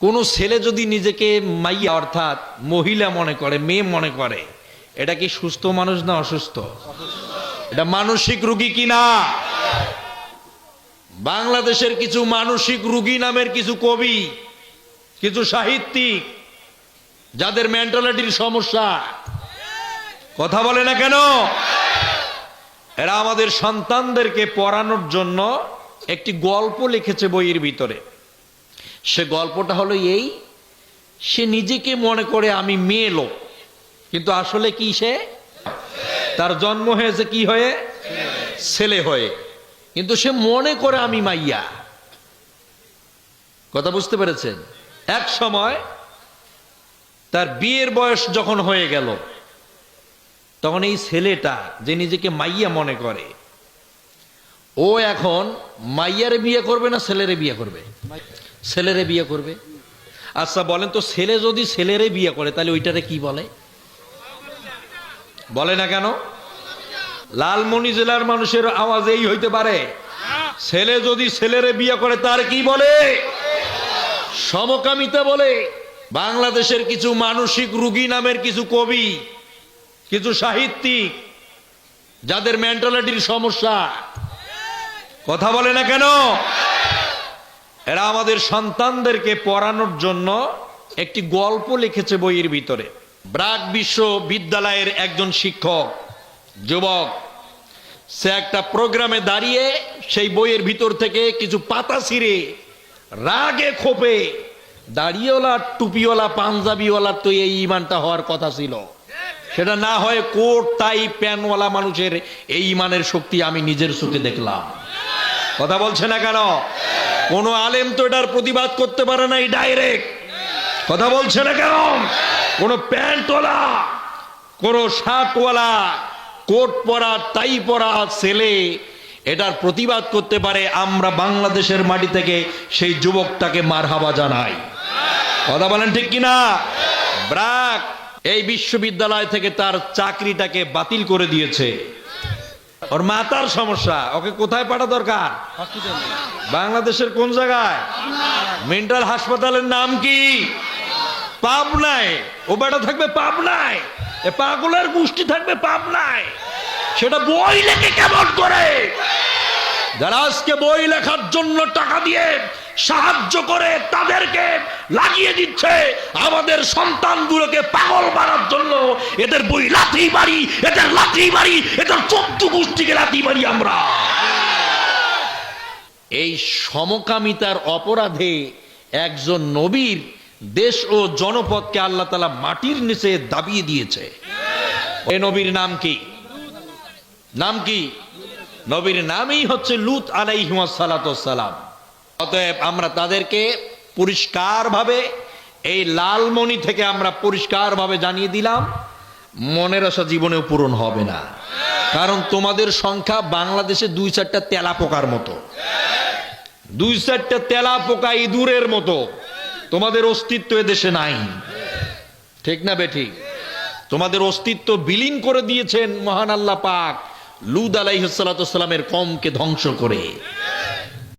কোনো ছেলে যদি নিজেকে মাইয়া, অর্থাৎ মহিলা মনে করে, মেয়ে মনে করে, এটা কি সুস্থ মানুষ না অসুস্থ? এটা মানসিক রুগী কি না? বাংলাদেশের কিছু মানসিক রুগী নামের কিছু কবি, কিছু সাহিত্যিক, যাদের মেন্টালিটির সমস্যা। কথা বলে না কেন? এরা আমাদের সন্তানদেরকে পড়ানোর জন্য একটি গল্প লিখেছে বইয়ের ভিতরে। সে গল্পটা হলো এই, সে নিজেকে মনে করে আমি মেয়ে লোক। কিন্তু আসলে কি সে? তার জন্ম হয়েছে কি হয়ে? ছেলে হয়ে। কিন্তু সে মনে করে আমি মাইয়া। কথা বুঝতে পেরেছেন? এক সময় তার বিয়ের বয়স যখন হয়ে গেল, তখন এই ছেলেটা যে নিজেকে মাইয়া মনে করে ও এখন মাইয়ারে বিয়ে করবে না ছেলেরে বিয়ে করবে? ছেলেরে বিয়ে করবে? আচ্ছা বলেন তো ছেলে যদি ছেলেরে বিয়ে করে, তাহলে ওইটারে কি বলে? বলে না কেন? লালমনি জেলার মানুষের আওয়াজ এই হইতে পারে। ছেলে যদি ছেলেরে বিয়ে করে, তার কি বলে? সমকামিতা বলে। বাংলাদেশের কিছু মানসিক রুগী নামের কিছু কবি, কিছু সাহিত্যিক, যাদের মেন্টালিটির সমস্যা কথা বলে না কেন? এরা আমাদের সন্তানদেরকে পড়ানোর জন্য একটি গল্প লিখেছে বইয়ের ভিতরে। ব্রাক বিশ্ববিদ্যালয়ের একজন শিক্ষক, যুবক, সে একটা প্রোগ্রামে দাঁড়িয়ে সেই বইয়ের ভিতর থেকে কিছু পাতা ছিঁড়ে রাগে খোপে দাড়িওয়ালা, টুপিওয়ালা, পাঞ্জাবিওয়ালা তো এই ইমানটা হওয়ার কথা ছিল। সেটা না হয় কোট, টাই প্যানওয়ালা মানুষের এই ইমানের শক্তি আমি নিজের চোখে দেখলাম। কথা বলছে না কেন? কোন আলেম তো এটার প্রতিবাদ করতে পারে না এই ডাইরেক্ট। কথা বলছে না কেন? কোন প্যান্টওয়ালা, কোন শার্টওয়ালা, কোট পরা, টাই পরা ছেলে এটার প্রতিবাদ করতে পারে, আমরা বাংলাদেশের মাটি থেকে সেই যুবকটাকে মারহাবা জানাই। কথা বলেন ঠিক কিনা? ব্রাক এই বিশ্ববিদ্যালয় থেকে তার চাকরিটাকে বাতিল করে দিয়েছে। ওর মাতার সমস্যা। ওকে কোথায় পাঠা দরকার? বাংলাদেশের কোন জায়গায়? মেন্টাল হাসপাতালের নাম কি? পাবনায়। ও বেটা থাকবে পাবনায়। পাগলের গোষ্ঠী থাকবে পাবনায়। সেটা বই লেখে কেমন করে? যারা আজকে বই লেখার জন্য টাকা দিয়ে সাহায্য করে তাদেরকে লাগিয়ে দিচ্ছে, আমাদের সন্তানগুলোকে পাগল মারার জন্য এদের বই লাথি মারি, এদের লাথি মারি, এদের চোদ্দ গোষ্ঠীকে লাথি মারি আমরা। এই সমকামিতার অপরাধে একজন নবীর দেশ ও জনপদকে আল্লাহ তালা মাটির নিচে দাবিয়ে দিয়েছে। এ নবীর নাম কি? নাম কি? নবীর নামই হচ্ছে লুত আলাইহিমাসালাম অতএব আমরা তাদেরকে পরিষ্কারভাবে এই লালমণি থেকে আমরা পরিষ্কারভাবে জানিয়ে দিলাম, মনের আশা জীবনেও পূরণ হবে না। কারণ তোমাদের সংখ্যা বাংলাদেশে দুই চারটা তেলা পোকার মতো। দুই চারটা তেলা পোকা ইঁদুরের মতো। তোমাদের অস্তিত্ব এদেশে নাই। ঠিক না বেঠিক তোমাদের অস্তিত্ব বিলীন করে দিয়েছেন মহান আল্লাহ পাক। লুদ আলাইহিসালামের কমকে ধ্বংস করে।